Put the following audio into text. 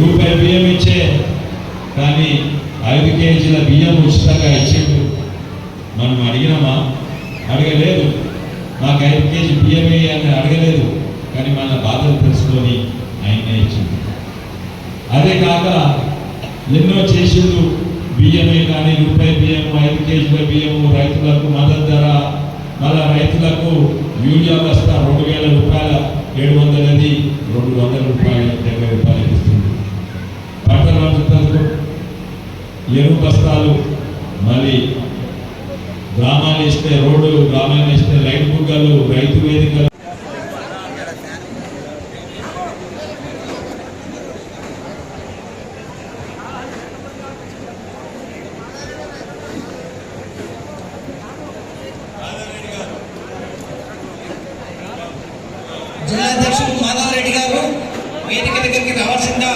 రూపాయి బియ్యం ఇచ్చే కానీ ఐదు కేజీల బియ్యం ఉచితంగా ఇచ్చిండు. మనం అడిగినామా? అడగలేదు. మాకు ఐదు కేజీ బియ్యమే అని అడగలేదు. కానీ మన బాధలు తెలుసుకొని ఆయనే ఇచ్చింది అదే కాక ఎన్నో చేసిండు. బియ్యమే కానీ రూపాయి బియ్యము ఐదు కేజీల బియ్యము రైతులకు మద్దతు ధర మళ్ళా రైతులకు యూరియా బస్తా రెండు వేల రూపాయల ఏడు వందలది రెండు వందల రూపాయలు. రైతులకు ఎరువు బస్తాలు మళ్ళీ గ్రామాలు ఇస్తే రోడ్డు గ్రామాలు ఇస్తే లైట్ బుగ్గలు రైతు వేదికలు. జిల్లా అధ్యక్షులు మాధవరెడ్డి గారు వేదిక దగ్గరికి రావాల్సిందిగా